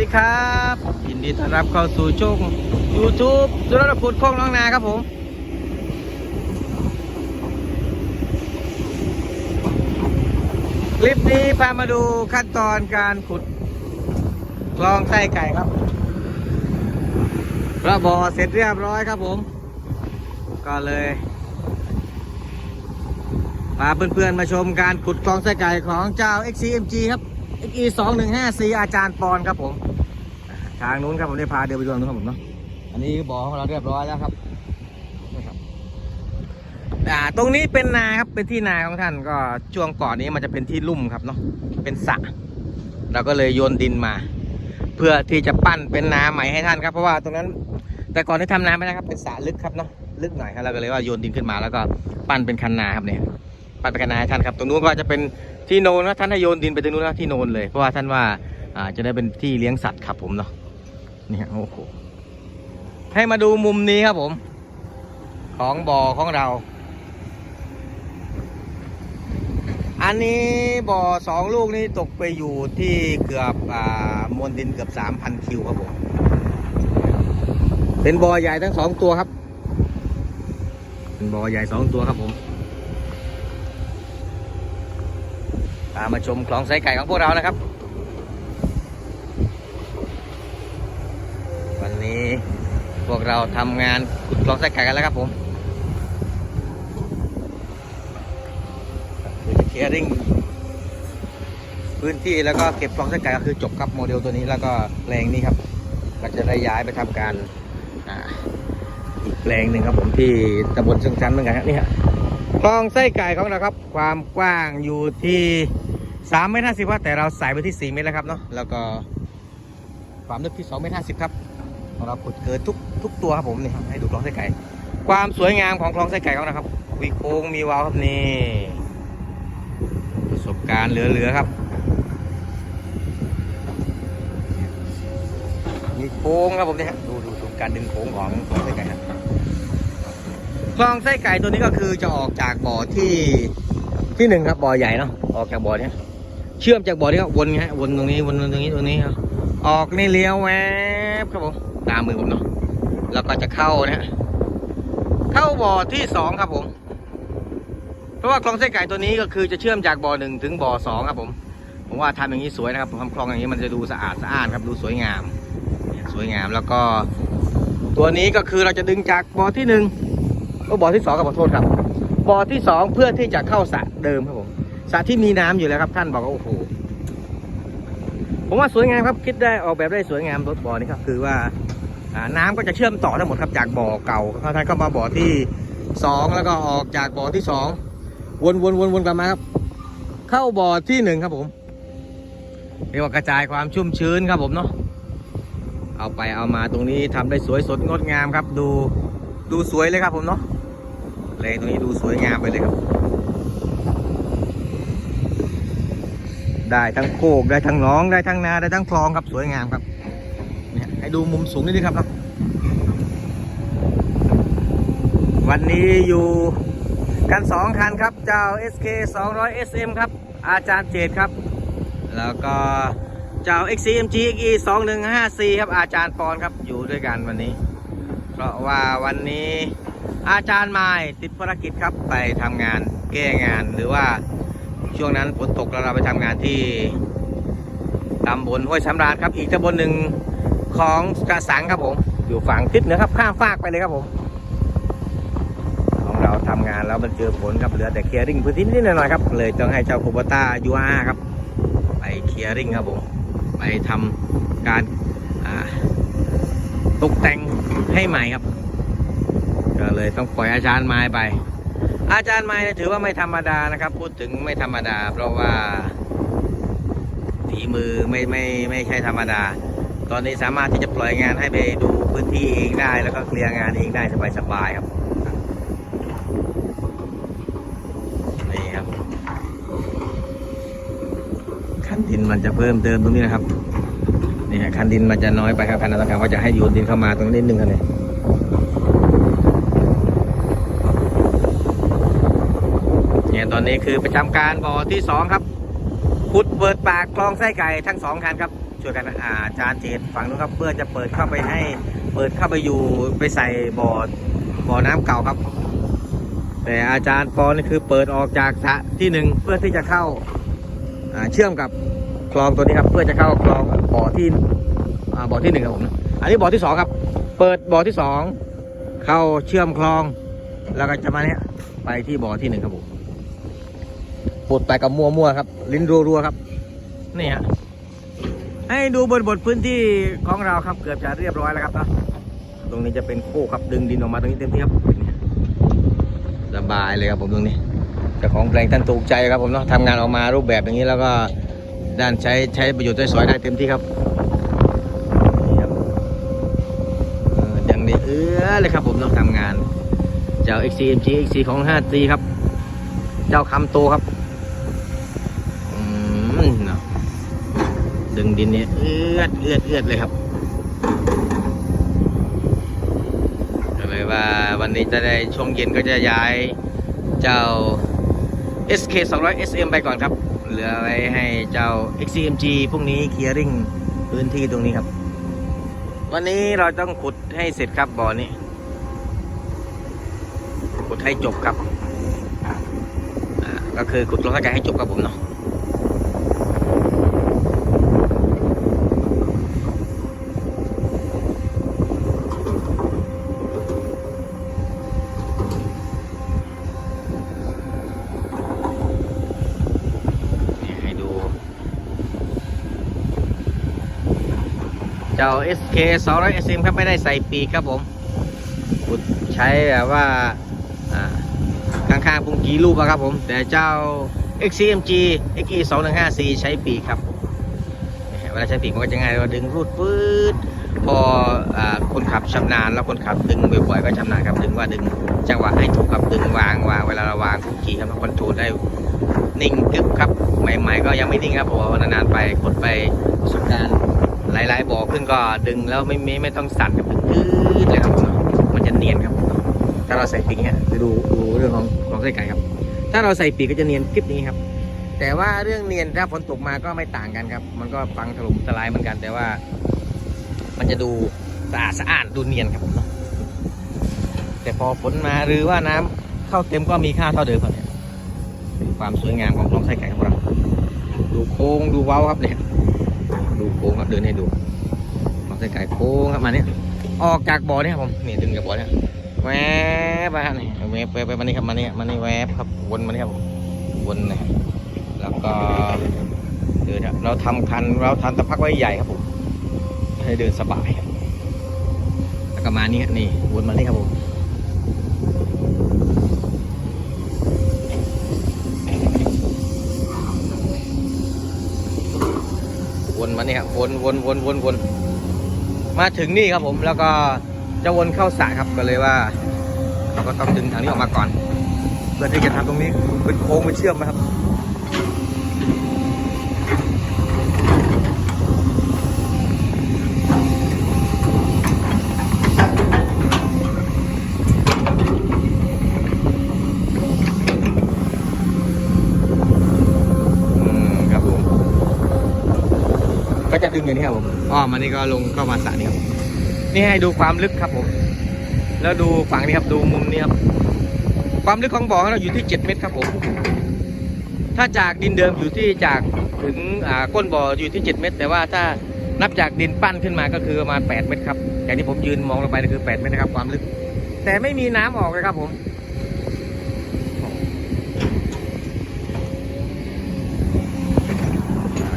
ดีครับยินดีต้อนรับเข้าสู่ช่อง YouTube สุรพุทธคลองน้องนาครับผมคลิปนี้พามาดูขั้นตอนการขุดคลองไส้ไก่ครับระบอเสร็จเรียบร้อยครับผม ก็เลยพาเพื่อนๆมาชมการขุดคลองไส้ไก่ของเจ้า XCMG ครับ XE 2 1 5 4อาจารย์ปอนครับผม ทางนู้นครับผมได้พาเดินไปดูตรงนู้นครับผมเนาะ อันนี้บ่อของเราเรียบร้อยแล้วครับนะครับอ่าตรงนี้เป็นนาครับเป็นที่นาของท่านก็ช่วงก่อนนี้มันจะเป็นที่ลุ่มครับเนาะเป็นสระเราก็เลยโยนดินมา เพื่อที่จะปั้นเป็นนาใหม่ให้ท่านครับเพราะว่าตรงนั้น แต่ก่อนที่ทำนาไม่ได้ครับเป็นสระลึกครับเนาะลึกหน่อยครับเราก็เลยว่าโยนดินขึ้นมาแล้วก็ปั้นเป็นคันนาครับเนี่ย ปั้นเป็นคันนาให้ท่านครับตรงนู้นก็จะเป็นที่โนนนะท่านให้โยนดินไปตรงนู้นนะที่โนนเลย เพราะว่าท่านว่าอ่าจะได้เป็นที่เลี้ยงสัตว์ครับผมเนาะนี่ฮะโอ้โหให้มาดูมุมนี้ครับผม ของบ่อของเรา อันนี้บ่อสองลูกนี้ตกไปอยู่ที่เกือบอ่ามวลดินเกือบสามพันคิวครับผมเป็นบ่อใหญ่ทั้งสองตัวครับ เป็นบ่อใหญ่สองตัวครับผมามาชมคลองไส้ไก่ของพวกเรานะครับ วันนี้พวกเราทำงานขุดคลองไส้ไก่กันแล้วครับผมเคลียร์ริ่งพื้นที่แล้วก็เก็บคลองไส้ไก่ก็คือจบครับโมเดลตัวนี้แล้วก็แปลงนี้ครับก็จะได้ย้ายไปทำการอีกแปลงหนึ่งครับผมที่ตำบลเชิงชันเหมือนกันครับนี่ฮะคลองไส้ไก่ของเราครับ ความกว้างอยู่ที่ สามเมตรห้าสิบว่าแต่เราใส่ไปที่สี่เมตรแล้วครับเนาะแล้วก็ความลึกที่สองเมตรห้าสิบครับเราขุดเกินทุกทุกตัวครับผมนี่ครับให้ดูคลองไส้ไก่ ความสวยงามของคลองไส้ไก่ของเราครับมีโค้งมีวาล์วครับนี่ประสบการณ์เหลือๆครับ มีโค้งครับผมเนี่ยฮะดูดูดูการดึงโค้งของคลองไส้ไก่ครับคลองไส้ไก่ตัวนี้ก็คือจะออกจากบ่อที่ที่หนึ่งครับบ่อใหญ่เนาะออกจากบ่อเนี้ย เชื่อมจากบ่อนี้ก็วนไงฮะวนตรงนี้วนตรงนี้ตรงนี้ครับออกนี่เลี้ยวแวบครับผมตามมือผมเนาะแล้วก็จะเข้านะฮะเข้าบ่อที่สองครับผม เพราะว่าคลองไส้ไก่ตัวนี้ก็คือจะเชื่อมจากบ่อหนึ่งถึงบ่อสองครับผมผมว่าทำอย่างนี้สวยนะครับผมทำคลองอย่างนี้มันจะดูสะอาดสะอ้านครับดูสวยงาม สวยงามแล้วก็ ตัวนี้ก็คือเราจะดึงจากบ่อที่หนึ่งก็บ่อที่สองกับขอโทษครับบ่อที่สองเพื่อที่จะเข้าสระเดิมครับผม สระที่มีน้ำอยู่แล้วครับ ท่านบอกว่าโอ้โหผมว่าสวยงามครับคิดได้ออกแบบได้สวยงามรถบ่อนี้ครับคือว่าน้ำก็จะเชื่อมต่อทั้งหมดครับจากบ่อเก่าท่านก็มาบ่อที่สองแล้วก็ออกจากบ่อที่สองวนวนวนวนกลับมาครับ เข้าบ่อที่หนึ่งครับผมเรียกว่ากระจายความชุ่มชื้นครับผมเนาะเอาไปเอามาตรงนี้ทำได้สวยสดงดงามครับ ดูดูสวยเลยครับผมเนาะเลยตรงนี้ดูสวยงามไปเลยครับ ได้ทั้งโคกได้ทั้งหน้องได้ทั้งนาได้ทั้งคลองครับสวยงามครับเนี่ยให้ดูมุมสูงนิดนึงครับเนาะวันนี้อยู่กันสองคันครับ เจ้า SK 200 SM ครับ อาจารย์เจตครับ แล้วก็เจ้า XCMG XE 2154ครับอาจารย์ปอนครับอยู่ด้วยกันวันนี้ เพราะว่าวันนี้อาจารย์ไม้ติดภารกิจครับไปทำงานแก้งานหรือว่า ช่วงนั้นฝนตกแล้วเราไปทำงานที่ตำบลห้วยสำราญครับ อีกตำบลหนึ่งของกระสังครับผม อยู่ฝั่งทิศเหนือครับข้ามฟากไปเลยครับผม ของเราทำงานแล้วมันเจอฝนครับเหลือแต่เคลียร์ริ่งพื้นที่นิดหน่อยครับ เลยต้องให้เจ้าโคบต้ายูอาครับ ไปเคลียร์ริ่งครับผมไปทำการตกแต่งให้ใหม่ครับ ก็เลยต้องปล่อยอาจารย์ไม้ไป อาจารย์ไม่ถือว่าไม่ธรรมดานะครับ พูดถึงไม่ธรรมดา เพราะว่าฝีมือไม่ไม่ไม่ใช่ธรรมดา ตอนนี้สามารถที่จะปล่อยงานให้ไปดูพื้นที่เองได้แล้วก็เคลียร์งานเองได้สบายๆครับนี่ครับคันดินมันจะเพิ่มเติมตรงนี้นะครับนี่คันดินมันจะน้อยไปครับคันนั้นต้องว่าจะให้โยนดินเข้ามาตรงนี้นิดนึงครับเนี่ยเนี่ย ตอนนี้คือประจำการบ่อที่สองครับขุดเปิดปากคลองไส้ไก่ทั้งสองคันครับช่วยกันอาจารย์เจตฝั่งนู้นครับเพื่อจะเปิดเข้าไปให้ เปิดเข้าไปอยู่ไปใส่บ่อบ่อน้ำเก่าครับ แต่อาจารย์ปอนี่คือเปิดออกจากสะที่หนึ่งเพื่อที่จะเข้าเชื่อมกับคลองตัวนี้ครับ เพื่อจะเข้าคลองบ่อที่บ่อที่หนึ่งครับผมอันนี้บ่อที่สองครับ เปิดบ่อที่สองเข้าเชื่อมคลอง แล้วก็จะมาเนี้ยไปที่บ่อที่หนึ่งครับผม ปดไปกับมัวมัวๆครับ ลิ้นรัวๆครับ นี่ฮะให้ดูบนบทพื้นที่ของเราครับ เกือบจะเรียบร้อยแล้วครับเนอะตรงนี้จะเป็นโค้ครับดึงดินออกมาตรงนี้เต็มที่ครับนี่สบายเลยครับผมตรงนี้เจ้าของแปลงท่านถูกใจครับผมเนาะทำงานออกมารูปแบบอย่างนี้แล้วก็ด้านใช้ใช้ประโยชน์ใช้สอยได้เต็มที่ครับนี่ครับเอออย่างนี้เออเลยครับผมเนาะทำงาน เจ้า XCMG XC ของ 5G ครับ เจ้าคำโตครับ อืมเนาะดึ งดินเนี่ยเอือดเอือดเอือดเลยครับก็เลยว่าวันนี้จะได้ช่วงเย็นก็จะย้ายเจ้า SK 200 SM ไปก่อนครับ เหลือไว้ให้เจ้า XCMG พรุ่งนี้เคลียร์ริงพื้นที่ตรงนี้ครับ วันนี้เราต้องขุดให้เสร็จครับบ่อนี้ขุดให้จบครับก็คือขุดลงท่าไกลให้จบครับผมเนาะ นี่ให้ดู เจ้า SK 200 SM ครับไม่ได้ใส่ปีกครับผมขุดใช้แบบว่าอ่าข้างๆพุงกีลูกอะครับผม แต่เจ้า XCMG XE 2 1 5 C ใช้ปีกครับเวลาใช้ปีกมันก็จะง่ายเราดึงรูดปื๊ดพออคนขับชำนาญแล้วคนขับดึงบ่อยๆก็ชำนาญครับดึงว่าดึงจังหวะให้ถูกครับดึงวางวางเวลาเราวางพุงกีครับมันคอนโทรลได้นิ่งกึ๊บครับใหม่ ๆ ก็ยังไม่นิ่งครับเพราะนานๆไปกดไปประสบการณ์ หลายๆบ่อขึ้นก็ดึงแล้วไม่ไม่ไม่ต้องสั่นครับดึงปื๊ดเลยครับผมมันจะเนียนครับ ถ้าเราใส่ปีกเนี่ยจะดูดูเรื่องของของไส้ไก่ครับ ถ้าเราใส่ปีกก็จะเนียนคลิปนี้ครับ แต่ว่าเรื่องเนียนถ้าฝนตกมาก็ไม่ต่างกันครับ มันก็ฟังถล่มทลายเหมือนกัน แต่ว่า มันจะดูสะอาดสะอาดดูเนียนครับผมเนาะแต่พอฝนมาหรือว่าน้ำเข้าเต็มก็มีค่าเท่าเดิมครับเนี่ยเป็นความสวยงามของคลองไส้ไก่ของเราดูโค้งดูเว้าครับเนี่ย ดูโค้งครับเดินให้ดูคลองไส้ไก่โค้งครับมาเนี่ยออกจากบ่อเนี่ยครับผมนี่ดึงจากบ่อเนี่ยแวบมานี่แวบไปไปมานี่ครับมานี่มานี่แวบครับวนมานี่ครับวนนะแล้วก็เดินครับเราทำคันเราทำตะพักไว้ใหญ่ครับผมให้เดินสบายแล้วก็มานี่นี่วนมานี่ครับผมว นี่ครับวนวนวนวนวนมาถึงนี่ครับผมแล้วก็จะวนเข้าสระครับก็เลยว่าเราก็ต้องดึงทางนี้ออกมาก่อนเพื่อที่จะทำตรงนี้เป็นโค้งเป็นเชื่อมนะครับ อืมครับผม ก็จะดึงอย่างนี้ครับผมอ้อมมานี่ก็ลงเข้ามาสระนี่ครับ นี่ให้ดูความลึกครับผม แล้วดูฝั่งนี้ครับดูมุมนี้ครับ ความลึกของบ่อเราอยู่ที่ 7 เมตรครับผม ถ้าจากดินเดิมอยู่ที่จากถึงก้นบ่ออยู่ที่ 7 เมตร แต่ว่าถ้านับจากดินปั้นขึ้นมาก็คือประมาณ 8 เมตรครับ อย่างที่ผมยืนมองลงไปนี่คือ 8 เมตรนะครับความลึก แต่ไม่มีน้ำออกเลยครับผม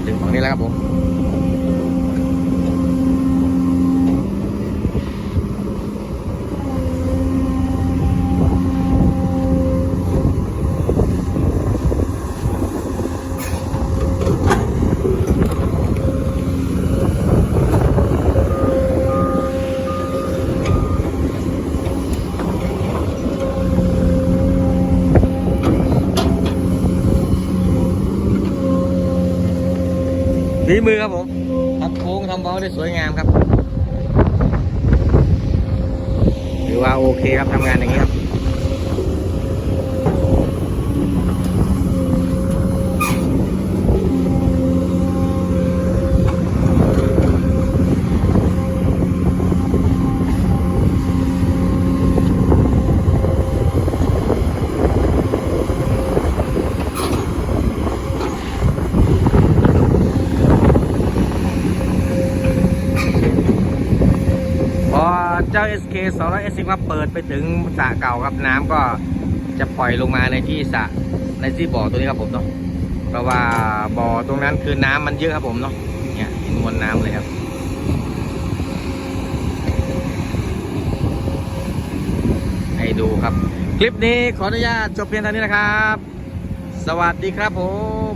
ถึงฝั่งนี้แล้วครับผม ฝีมือครับผมทำโค้งทำบอลได้สวยงามครับ ถือว่าโอเคครับทำงานอย่างนี้ครับ เจ้า SK 200มาเปิดไปถึงสระเก่าครับน้ำก็จะปล่อยลงมาในที่สระในที่บ่อตัวนี้ครับผมเนาะเพราะว่าบ่อตรงนั้นคือน้ำมันเยอะครับผมเนาะเนี่ยเห็นมวลน้ำเลยครับให้ดูครับ คลิปนี้ขออนุญาตจบเพียงเท่านี้นะครับ สวัสดีครับผม